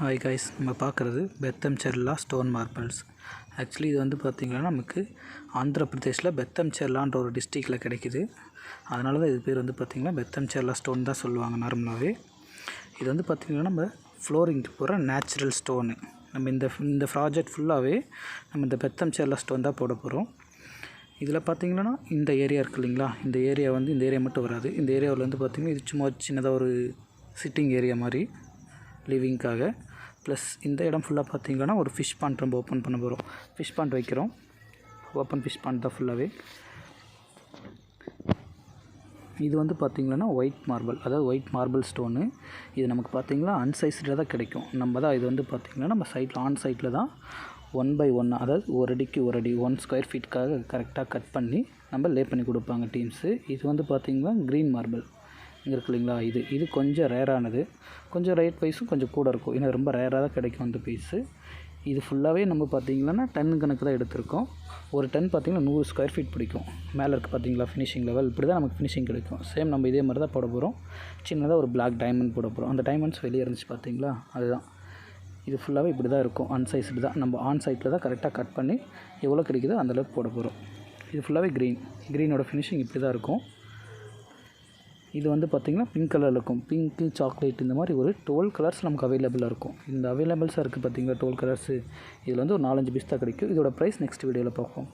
Hi guys நம்ம பார்க்குறது Bethamcherla stone marbles actually இது வந்து பார்த்திங்கன்னா நமக்கு ஆந்திர பிரதேஷில் பெத்தம் செர்லான்ற ஒரு டிஸ்ட்ரிக்டில் கிடைக்கிது. அதனால தான் இது பேர் வந்து பார்த்திங்கன்னா பெத்தம் செர்லா ஸ்டோன் தான் சொல்லுவாங்க நார்மலாகவே இது வந்து பார்த்திங்கன்னா நம்ம ஃப்ளோரிங்க்கு போகிற நேச்சுரல் ஸ்டோனு நம்ம இந்த இந்த ப்ராஜெக்ட் ஃபுல்லாகவே நம்ம இந்த பெத்தம் செர்லா ஸ்டோன் தான் போட போகிறோம் இதில் பார்த்தீங்கன்னா இந்த ஏரியா இருக்குது இல்லைங்களா? இந்த ஏரியா வந்து இந்த ஏரியா மட்டும் வராது. இந்த ஏரியாவில் வந்து பார்த்திங்கன்னா இது சும்மா சின்னதாக ஒரு சிட்டிங் ஏரியா மாதிரி லிவிங்க்காக ப்ளஸ் இந்த இடம் ஃபுல்லாக பார்த்தீங்கன்னா ஒரு ஃபிஷ் பாண்ட் நம்ம ஓப்பன் பண்ண போகிறோம் ஃபிஷ் பாண்ட் வைக்கிறோம். ஓப்பன் ஃபிஷ் பாண்ட் தான் ஃபுல்லாகவே இது வந்து பார்த்திங்கன்னா ஒயிட் மார்பிள் அதாவது ஒயிட் மார்பிள் ஸ்டோனு இது நமக்கு பார்த்திங்கன்னா அன்சைஸ்டில் தான் கிடைக்கும். நம்ம தான் இது வந்து பார்த்திங்கன்னா நம்ம சைட்டில் ஆன் சைட்டில் தான் ஒன் பை ஒன் அதாவது ஒரு அடிக்கு ஒரு அடி ஒன் ஸ்கொயர் ஃபீட்காக கரெக்டாக கட் பண்ணி நம்ம லே பண்ணி கொடுப்பாங்க டீம்ஸு இது வந்து பார்த்திங்கன்னா க்ரீன் மார்பிள் இருக்கு இல்லைங்களா? இது இது கொஞ்சம் ரேரானது கொஞ்சம் ரேட் வைஸும் கொஞ்சம் கூட இருக்கும். ஏன்னா ரொம்ப ரேராக தான் கிடைக்கும் அந்த பீஸு இது ஃபுல்லாகவே நம்ம பார்த்திங்கன்னா டன் கணக்கு தான் எடுத்திருக்கோம். ஒரு டன் பார்த்திங்கன்னா நூறு ஸ்கொயர் ஃபீட் பிடிக்கும். மேலே இருக்குது பார்த்திங்களா ஃபினிஷிங் லெவல் இப்படி தான் நமக்கு ஃபினிஷிங் கிடைக்கும். சேம் நம்ம இதே மாதிரி தான் போட போகிறோம் சின்னதாக ஒரு பிளாக் டைமண்ட் போட போகிறோம் அந்த டைமண்ட்ஸ் வெளியே இருந்துச்சு பார்த்தீங்களா அதுதான். இது ஃபுல்லாகவே இப்படி தான் இருக்கும். அன்சைஸ்டு தான். நம்ம ஆன் சைட்டில் தான் கரெக்டாக கட் பண்ணி எவ்வளோ கிடைக்குதோ அந்தளவுக்கு போட போகிறோம் இது ஃபுல்லாகவே க்ரீன் க்ரீனோட ஃபினிஷிங் இப்படி தான் இருக்கும். இது வந்து பார்த்திங்கன்னா பிங்க் கலரில் இருக்கும். பிங்க்கு சாக்லேட் இந்த மாதிரி ஒரு டுவெல் கலர்ஸ் நமக்கு அவைலபிளாக இருக்கும். இந்த அவைலபிள்ஸாக இருக்குது பார்த்திங்களா டுவெல் கலர்ஸு இதில் வந்து ஒரு நாலஞ்சு பீஸ் தான் கிடைக்கும். இதோட ப்ரைஸ் நெக்ஸ்ட் வீடியோவில் பார்ப்போம்.